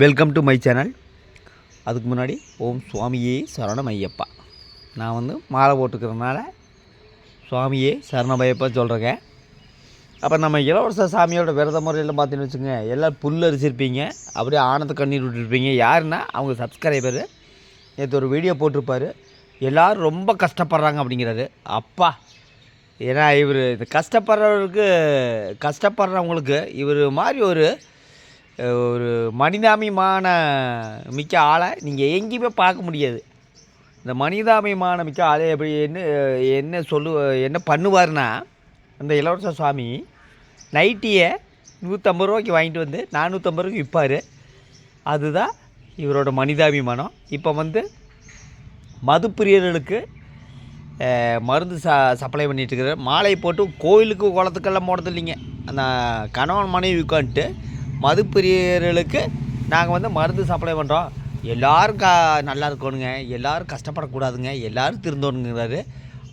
Welcome to my channel அதுக்கு முன்னாடி ஓம் சுவாமியே சரணம் ஐயப்பா. நான் வந்து மாலை போட்டுக்கிறதுனால சுவாமியே சரணம் ஐயப்பா சொல்கிறேங்க அப்போ நம்ம இளவரச சாமியோட விரத முறையில் பார்த்தீங்கன்னு வச்சுங்க எல்லோரும் புல் அரிச்சிருப்பீங்க அப்படியே ஆனந்த கண்ணீர் விட்டுருப்பீங்க. யாருன்னா அவங்க சப்ஸ்கிரைபர் நேற்று ஒரு வீடியோ போட்டிருப்பாரு. எல்லோரும் ரொம்ப கஷ்டப்படுறாங்க அப்படிங்கிறாரு. அப்பா ஏன்னா இவர் இந்த கஷ்டப்படுறவருக்கு கஷ்டப்படுறவங்களுக்கு இவர் மாதிரி ஒரு ஒரு மனிதாபிமான மிக்க ஆளை நீங்கள் எங்கேயுமே பார்க்க முடியாது. இந்த மனிதாபிமான மிக்க ஆளை எப்படி என்ன என்ன சொல்லு என்ன பண்ணுவார்னா அந்த இளவரச சுவாமி நைட்டியை நூற்றம்பது ரூபாய்க்கு வாங்கிட்டு வந்து நானூற்றம்பது ரூபாய்க்கு விற்பார். அதுதான் இவரோட மனிதாபிமானம். இப்போ வந்து மதுப்பிரியர்களுக்கு மருந்து ச சப்ளை பண்ணிகிட்ருக்கிறார் மாலை போட்டு கோயிலுக்கு குளத்துக்கெல்லாம் போடுறது இல்லைங்க அந்த கணவன் மனைவி உட்காந்துட்டு மதுப்பிரியர்களுக்கு நாங்கள் வந்து மருந்து சப்ளை பண்ணுறோம் எல்லோரும் க நல்லா இருக்கணுங்க. எல்லோரும் கஷ்டப்படக்கூடாதுங்க. எல்லோரும் திருந்தோணுங்கிறாரு.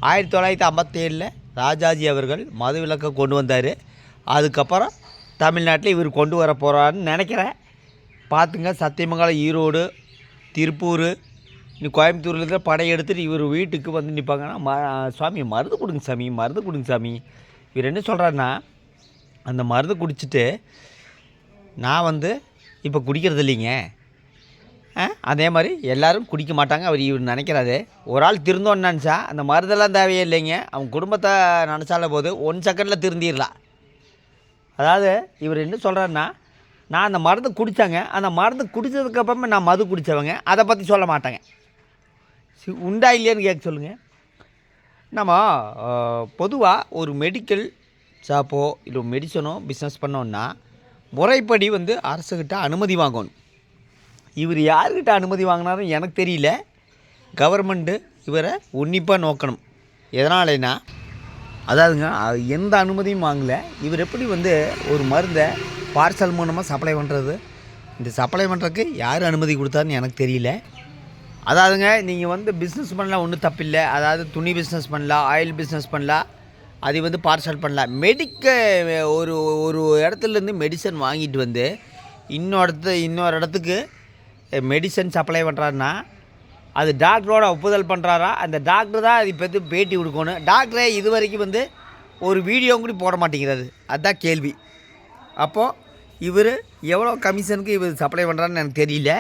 ஆயிரத்தி தொள்ளாயிரத்தி ஐம்பத்தேழில் ராஜாஜி அவர்கள் மது விளக்கை கொண்டு வந்தார். அதுக்கப்புறம் தமிழ்நாட்டில் இவர் கொண்டு வர போகிறாருன்னு நினைக்கிறேன். பார்த்துங்க சத்தியமங்கலம் ஈரோடு திருப்பூர் இன்னும் கோயம்புத்தூர்லேருந்து படம் எடுத்துட்டு இவர் வீட்டுக்கு வந்து நிற்பாங்கன்னா ம சுவாமி மருந்து கொடுங்க சாமி மருந்து கொடுங்க சாமி. இவர் என்ன சொல்கிறாருன்னா அந்த மருந்து குடிச்சிட்டு நான் வந்து இப்போ குடிக்கிறது இல்லைங்க. அதே மாதிரி எல்லோரும் குடிக்க மாட்டாங்க அவர் இவர் நினைக்கிறாரு. ஒரு ஆள் திருந்தோன்னு நினச்சா அந்த மருந்தெல்லாம் தேவையே இல்லைங்க. அவன் குடும்பத்தை நினச்சால போது ஒன் செகண்டில் திருந்திடலாம் அதாவது இவர் என்ன சொல்கிறாருன்னா நான் அந்த மருந்து குடித்தாங்க அந்த மருந்து குடித்ததுக்கப்புறமே நான் மது குடித்தவங்க அதை பற்றி சொல்ல மாட்டாங்க. சி உண்டா இல்லையான்னு கேட்க சொல்லுங்கள் நம்ம பொதுவாக ஒரு மெடிக்கல் ஷாப்போ இல்லை மெடிசனோ பிஸ்னஸ் பண்ணோன்னா முறைப்படி வந்து அரசுக்கிட்ட அனுமதி வாங்கணும். இவர் யார்கிட்ட அனுமதி வாங்கினாரும் எனக்கு தெரியல. கவர்மெண்ட்டு இவரை உன்னிப்பாக நோக்கணும். எதனாலனா அதாவதுங்க எந்த அனுமதியும் வாங்கலை. இவர் எப்படி வந்து ஒரு மருந்தை பார்சல் மூலமாக சப்ளை பண்ணுறது இந்த சப்ளை பண்ணுறதுக்கு யார் அனுமதி கொடுத்தாருன்னு எனக்கு தெரியல. அதாவதுங்க நீங்கள் வந்து பிஸ்னஸ் பண்ணலாம் ஒன்றும் தப்பில்லை. அதாவது துணி பிஸ்னஸ் பண்ணலாம் ஆயில் பிஸ்னஸ் பண்ணலாம். அது வந்து பார்சல் பண்ணலாம் மெடிக்க ஒரு ஒரு இடத்துலேருந்து மெடிசன் வாங்கிட்டு வந்து இன்னொரு இடத்து இன்னொரு இடத்துக்கு மெடிசன் சப்ளை பண்ணுறாருன்னா அது டாக்டரோட ஒப்புதல் பண்ணுறாரா அந்த டாக்டர் தான் அது பற்றி பேட்டி கொடுக்கணும். டாக்டரே இது வரைக்கும் வந்து ஒரு வீடியோ கூட போட மாட்டேங்கிறாரு. அதுதான் கேள்வி. அப்போது இவர் எவ்வளோ கமிஷனுக்கு இவர் சப்ளை பண்ணுறான்னு எனக்கு தெரியல.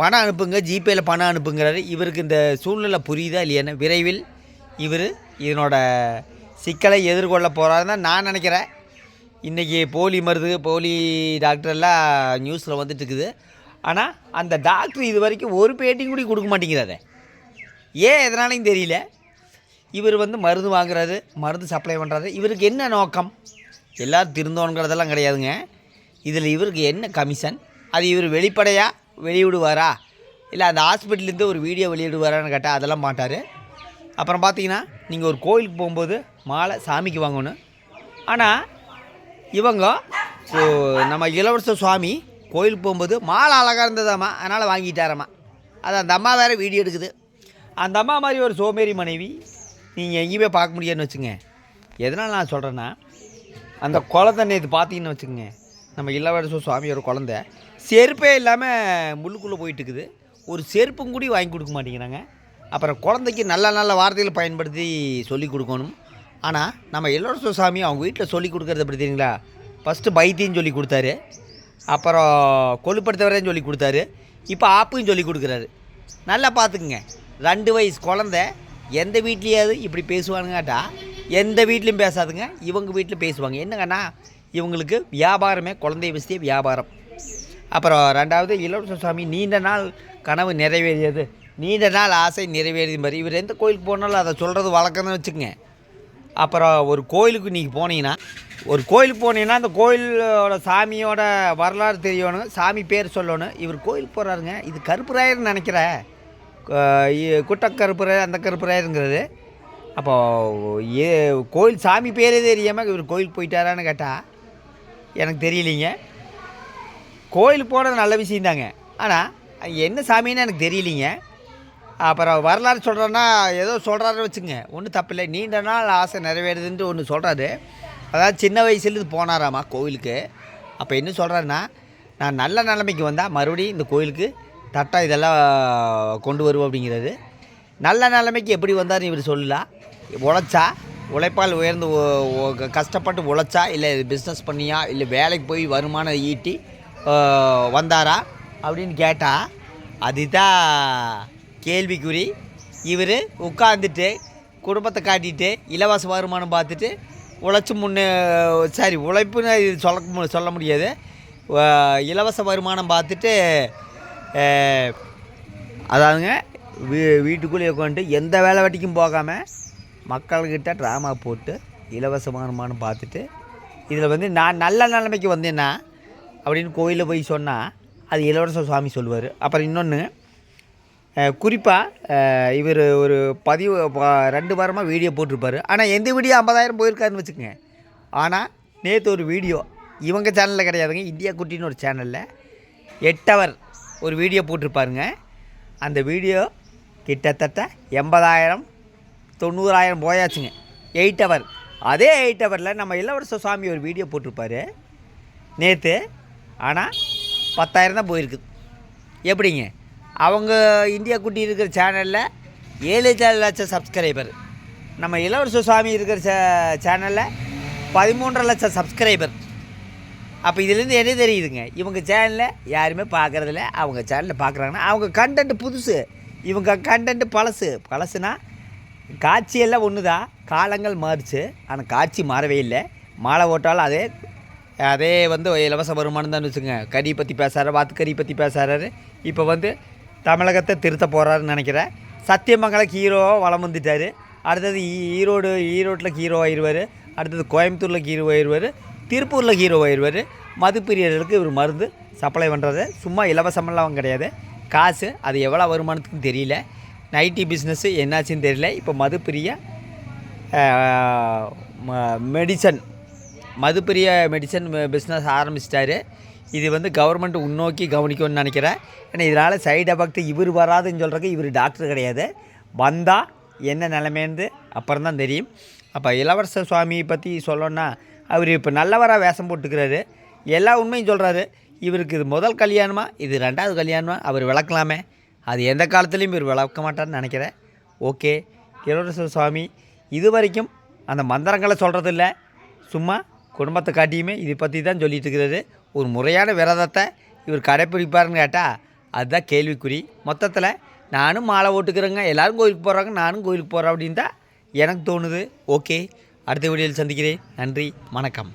பணம் அனுப்புங்க ஜிபேயில் பணம் அனுப்புங்கிறாரு. இவருக்கு இந்த சூழ்நிலை புரியுதா இல்லையான்னு விரைவில் இவர் இதனோட சிக்கலை எதிர்கொள்ள போகிறாருன்னு தான் நான் நினைக்கிறேன். இன்றைக்கி போலி மருந்து போலி டாக்டரெல்லாம் நியூஸில் வந்துட்டுருக்குது. ஆனால் அந்த டாக்டர் இது வரைக்கும் ஒரு பேட்டிங் கூட கொடுக்க மாட்டேங்கிறாரு ஏன் எதனாலையும் தெரியல. இவர் வந்து மருந்து வாங்குறாரு மருந்து சப்ளை பண்ணுறாரு இவருக்கு என்ன நோக்கம்? எல்லோரும் திருந்தோணுங்கிறதெல்லாம் கிடையாதுங்க. இதில் இவருக்கு என்ன கமிஷன் அது இவர் வெளிப்படையாக வெளியிடுவாரா? இல்லை அந்த ஹாஸ்பிட்டல்லேருந்து ஒரு வீடியோ வெளியிடுவாரான்னு கேட்டால் அதெல்லாம் மாட்டார். அப்புறம் பார்த்தீங்கன்னா நீங்கள் ஒரு கோயிலுக்கு போகும்போது மாலை சாமிக்கு வாங்கணும். ஆனால் இவங்க ஸோ நம்ம இளவரச சுவாமி கோயிலுக்கு போகும்போது மாலை அழகாக இருந்ததாம்மா. அதனால் வாங்கிட்டாராம்மா. அது அந்த அம்மா வேறு வீடியோ எடுக்குது. அந்த அம்மா மாதிரி ஒரு சோமேறி மனைவி நீங்கள் எங்கேயுமே பார்க்க முடியாதுன்னு வச்சுங்க எதனால் நான் சொல்கிறேன்னா அந்த குழந்தை நேற்று பார்த்தீங்கன்னு வச்சுக்கோங்க. நம்ம இளவரச சுவாமியோட குழந்த. செருப்பே இல்லாமல் முள்ளுக்குள்ளே போயிட்டு இருக்குது ஒரு செருப்பும் கூடி வாங்கி கொடுக்க மாட்டேங்கிறாங்க. அப்புறம் குழந்தைக்கு நல்ல நல்ல வார்த்தைகள் பயன்படுத்தி சொல்லி கொடுக்கணும். ஆனால் நம்ம எல்லோரசு சாமி அவங்க வீட்டில் சொல்லி கொடுக்குறத எப்படி தெரியுங்களா? ஃபஸ்ட்டு பைத்தியம் சொல்லி கொடுத்தாரு. அப்புறம் கொழுப்படுத்தவரேன்னு சொல்லி கொடுத்தாரு. இப்போ ஆப்பையும் சொல்லி கொடுக்குறாரு. நல்லா பார்த்துக்குங்க. ரெண்டு வயசு குழந்த எந்த வீட்லேயாவது இப்படி பேசுவானுங்காட்டா எந்த வீட்லேயும் பேசாதுங்க இவங்க வீட்டில் பேசுவாங்க. என்னங்கன்னா இவங்களுக்கு வியாபாரமே குழந்தைய வசதியே வியாபாரம். அப்புறம் ரெண்டாவது இளவரச சுவாமி நீண்ட நாள் கனவு நிறைவேறியது. நீண்ட நாள் ஆசை நிறைவேறியது மாதிரி. இவர் எந்த கோயிலுக்கு போனாலும் அதை சொல்கிறது வழக்கம்னு வச்சுக்கோங்க. அப்புறம் ஒரு கோயிலுக்கு நீங்கள் போனீங்கன்னா ஒரு கோயிலுக்கு போனீங்கன்னா அந்த கோயிலோட சாமியோட வரலாறு தெரியணும் சாமி பேர் சொல்லணும். இவர் கோயிலுக்கு போகிறாருங்க இது கருப்புராயர்னு நினைக்கிறேன் குட்டக்கருப்புராயர் அந்த கருப்புராயருங்கிறது. அப்போது ஏ கோயில் சாமி பேரே தெரியாமல் இவர் கோயிலுக்கு போயிட்டாரான்னு கேட்டால் எனக்கு தெரியலைங்க. கோயிலுக்கு போனது நல்ல விஷயந்தாங்க. ஆனால் என்ன சாமின்னு எனக்கு தெரியலிங்க. அப்புறம் வரலாறு சொல்கிறேன்னா ஏதோ சொல்கிறாரு வச்சுங்க ஒன்றும் தப்பில்லை. நீண்ட நாள் ஆசை நிறைவேறுதுன்ட்டு ஒன்று சொல்கிறாரு அதாவது சின்ன வயசுலேருந்து போனாராமா கோவிலுக்கு? அப்போ என்ன சொல்கிறாருன்னா நான் நல்ல நிலைமைக்கு வந்தால் மறுபடியும் இந்த கோயிலுக்கு தட்டா இதெல்லாம் கொண்டு வருவோம் அப்படிங்கிறது நல்ல நிலைமைக்கு எப்படி வந்தார்னு இவர் சொல்லலாம் உழைச்சா? உழைப்பால் உயர்ந்து கஷ்டப்பட்டு உழைச்சா? இல்லை பிஸ்னஸ் பண்ணியா? இல்லை வேலைக்கு போய் வருமானம் ஈட்டி வந்தாரா? அப்படின்னு கேட்டால் அதுதான் கேள்விக்குறி. இவர் உட்காந்துட்டு குடும்பத்தை காட்டிட்டு இலவச வருமானம் பார்த்துட்டு உழைச்சி முன்னே சாரி உழைப்புன்னு இது சொல்ல மு- சொல்ல முடியாது. இலவச வருமானம் பார்த்துட்டு அதாவதுங்க வீ வீட்டுக்குள்ளேயே உட்காந்துட்டு எந்த வேலை வெட்டிக்கும் போகாமல் மக்கள்கிட்ட ட்ராமா போட்டு இலவச வருமானம் பார்த்துட்டு இதில் வந்து நான் நல்ல நிலைமைக்கு வந்தேன்னா அப்படின்னு கோயிலில் போய் சொன்னால் அது இளவரச சுவாமி சொல்லுவார். அப்புறம் இன்னொன்று குறிப்பாக இவர் ஒரு பதிவு ரெண்டு வாரமாக வீடியோ போட்டிருப்பார். ஆனால் எந்த வீடியோ ஐம்பதாயிரம் போயிருக்காருன்னு வச்சுக்கோங்க. ஆனால் நேற்று ஒரு வீடியோ இவங்க சேனலில் கிடையாதுங்க இந்தியா குட்டின்னு ஒரு சேனலில் எட்டவர் ஒரு வீடியோ போட்டிருப்பாருங்க. அந்த வீடியோ கிட்டத்தட்ட எண்பதாயிரம் தொண்ணூறாயிரம் போயாச்சுங்க. எயிட் ஹவர் அதே எயிட் ஹவரில் நம்ம இளவரச சுவாமி ஒரு வீடியோ போட்டிருப்பாரு. நேற்று ஆனால் பத்தாயிரம் தான் போயிருக்குது எப்படிங்க? அவங்க இந்தியா குட்டி இருக்கிற சேனலில் ஏழு லட்சம் சப்ஸ்கிரைபர் நம்ம இளவரச சுவாமி இருக்கிற சே சேனலில் பதிமூன்றரை லட்சம் சப்ஸ்கிரைபர் அப்போ இதுலேருந்து என்ன தெரியுதுங்க? இவங்க சேனலில் யாருமே பார்க்குறதில்ல அவங்க சேனலில் பார்க்குறாங்கன்னா அவங்க கண்டென்ட் புதுசு. இவங்க கண்டென்ட் பழசு. பழசுனா காட்சியெல்லாம் ஒன்று தான் காலங்கள் மாறுச்சு. ஆனால் காட்சி மாறவே இல்லை. மாலை ஓட்டாலும் அதே அதே வந்து இலவச வருமானம் தான் வச்சுங்க கறி பற்றி பேசுகிறாரு கறி பற்றி பேசுகிறாரு இப்போ வந்து தமிழகத்தை திருத்த போகிறாருன்னு நினைக்கிறேன். சத்தியமங்கலம் ஹீரோவாக வளம் வந்துட்டார். அடுத்தது ஈ- ஈரோடு ஈரோட்டில் ஹீரோ ஆயிடுவார் அடுத்தது கோயம்புத்தூரில் ஹீரோ ஆயிடுவார் திருப்பூரில் ஹீரோ ஆயிடுவார் மதுப்பிரியர்களுக்கு இவர் மருந்து சப்ளை பண்ணுறது சும்மா இலவசமெல்லாம் கிடையாது. காசு அது எவ்வளோ வருமானத்துக்கும் தெரியல. நைட்டி பிஸ்னஸ்ஸு என்னாச்சுன்னு தெரியல. இப்போ மதுப்பிரிய மெடிசன் மதுப்பிரிய மெடிசன் பிஸ்னஸ் ஆரம்பிச்சிட்டாரு. இது வந்து கவர்மெண்ட் உன்னோக்கி கவனிக்கும்னு நினைக்கிறேன். ஏன்னா இதனால் சைடு எஃபெக்ட் இவர் வராதுன்னு சொல்கிறக்கு இவர் டாக்டர் கிடையாது. வந்தால் என்ன நிலைமைன்னு அப்புறம் தான் தெரியும். அப்போ இளவரச சுவாமியை பற்றி சொல்லணும்னா அவர் இப்போ நல்லவராக வேஷம் போட்டுக்கிறாரு. எல்லா உண்மையும் சொல்கிறாரு இவருக்கு இது முதல் கல்யாணமா? இது ரெண்டாவது கல்யாணமா? அவர் விளக்கலாமே. அது எந்த காலத்துலேயும் இவர் விளக்க மாட்டார்னு நினைக்கிறேன். ஓகே. இளவரச சுவாமி இது வரைக்கும் அந்த மந்திரங்களை சொல்கிறதில்ல சும்மா குடும்பத்தை காட்டியுமே இதை பற்றி தான் சொல்லிகிட்டு இருக்கிறாரு ஒரு முறையான விரதத்தை இவர் கடைப்பிடிப்பாருன்னு கேட்டால் அதுதான் கேள்விக்குறி. மொத்தத்தில் நானும் மாலை ஓட்டுக்கிறேங்க எல்லாரும் கோயிலுக்கு போகிறாங்க நானும் கோயிலுக்கு போகிறேன் அப்படின்னு தான் எனக்கு தோணுது. ஓகே அடுத்த வீடியோவில் சந்திக்கிறேன். நன்றி வணக்கம்.